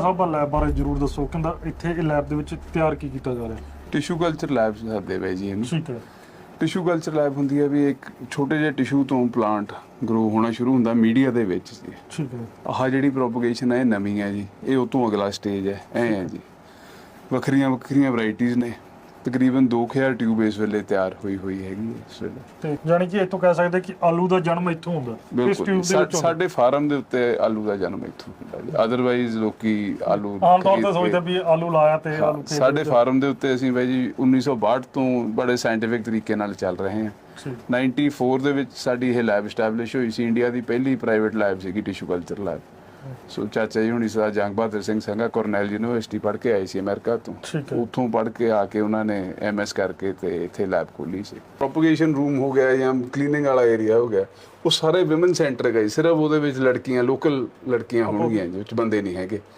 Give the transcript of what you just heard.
ਸਾਹਿਬ lab ਬਾਰੇ ਜਰੂਰ ਦੱਸੋ ਕਹਿੰਦਾ ਇੱਥੇ ਇਹ ਲੈਬ ਦੇ ਵਿੱਚ ਤਿਆਰ ਕੀ ਕੀਤਾ ਜਾ ਰਿਹਾ? ਟਿਸ਼ੂ ਕਲਚਰ ਲੈਬ ਸਾਡੇ ਵੇ ਜੀ ਇਹਨੂੰ। ਠੀਕ ਹੈ। ਟਿਸ਼ੂ ਕਲਚਰ ਲੈਬ ਹੁੰਦੀ ਹੈ ਵੀ ਇੱਕ ਛੋਟੇ ਜਿਹੇ ਟਿਸ਼ੂ ਤੋਂ ਪਲਾਂਟ ਗਰੋ ਹੋਣਾ ਸ਼ੁਰੂ ਹੁੰਦਾ ਮੀਡੀਆ ਦੇ ਵਿੱਚ ਜੀ। ਠੀਕ ਹੈ। ਆਹ ਜਿਹੜੀ ਪ੍ਰੋਪਗੇਸ਼ਨ ਹੈ ਇਹ ਨਵੀਂ ਹੈ ਜੀ। ਇਹ ਉਹ ਤੋਂ ਅਗਲਾ ਸਟੇਜ ਹੈ ਐ ਹੈ ਜੀ। ਵੱਖਰੀਆਂ ਵੱਖਰੀਆਂ ਵੈਰਾਈਟੀਆਂ ਨੇ। ਤਕਰੀਬਨ 2000 ਟਿਊਬ ਇਸ ਵੇਲੇ ਤਿਆਰ ਹੋਈ ਹੋਈ ਹੈਗੀ ਹੈ ਇਸ ਵੇਲੇ। ਤੇ ਜਾਨੀ ਕਿ ਇੱਥੋਂ ਕਹਿ ਸਕਦੇ ਕਿ ਆਲੂ ਦਾ ਜਨਮ ਇੱਥੋਂ ਹੁੰਦਾ। ਇਸ ਬਿਲਕੁਲ। ਟਿਊਬ। ਦੇ ਸਾ- ਵਿੱਚ ਹੁੰਦਾ। ਸਾਡੇ ਫਾਰਮ ਦੇ ਉੱਤੇ ਆਲੂ ਦਾ ਜਨਮ ਇੱਥੋਂ ਹੁੰਦਾ ਜੀ। ਅਦਰਵਾਈਜ਼ ਲੋਕੀ ਆਲੂ ਆਮ ਤੌਰ ਖਰੀਦ ਤੇ ਕੇ- ਸੋਚਦੇ ਵੀ ਆਲੂ ਲਾਇਆ ਤੇ ਹਾਂ, ਆਲੂ ਖੇਤ ਸਾਡੇ ਵਿੱਚ- ਫਾਰਮ ਦੇ ਉੱਤੇ ਅਸੀਂ ਬਾਈ ਜੀ 1962 ਤੋਂ ਬੜੇ ਸਾਇੰਟੀਫਿਕ ਤਰੀਕੇ ਨਾਲ ਚੱਲ ਰਹੇ ਹਾਂ। ਠੀਕ। 94 ਦੇ ਵਿੱਚ ਸਾਡੀ ਇਹ ਲੈਬ ਸਟੈਬਲਿਸ਼ ਹੋਈ ਸੀ। ਇੰਡੀਆ ਦੀ ਪਹਿਲੀ ਪ੍ਰਾਈਵੇਟ ਲੈਬ ਸੀਗੀ ਟਿਸ਼ੂ ਕਲਚਰ ਲੈਬ ਸੋ ਚਾਚਾ ਜੀ ਹੁਣੀ ਸਦਾ ਜੰਗ ਬਹਾਦਰ ਸਿੰਘ ਸੰਘਾ ਕੋਰਨੈਲ ਯੂਨੀਵਰਸਿਟੀ ਪੜ੍ਹ ਕੇ ਆਏ ਸੀ ਅਮਰੀਕਾ ਤੋਂ। ਉੱਥੋਂ ਪੜ੍ਹ ਕੇ ਆ ਕੇ ਉਹਨਾਂ ਨੇ ਐਮਐਸ ਕਰਕੇ ਤੇ ਇੱਥੇ ਲੈਬ ਖੋਲੀ ਸੀ। ਪ੍ਰੋਪਗੇਸ਼ਨ ਰੂਮ ਹੋ ਗਿਆ ਜਾਂ ਕਲੀਨਿੰਗ ਵਾਲਾ ਏਰੀਆ ਹੋ ਗਿਆ ਉਹ ਸਾਰੇ ਔਮਨ ਸੈਂਟਰ ਗਏ ਸਿਰਫ ਉਹਦੇ ਵਿੱਚ ਲੜਕੀਆਂ ਲੋਕਲ ਲੜਕੀਆਂ ਹੋਣਗੀਆਂ ਜੋ ਚ ਬੰਦੇ ਨਹੀਂ ਹੈਗੇ।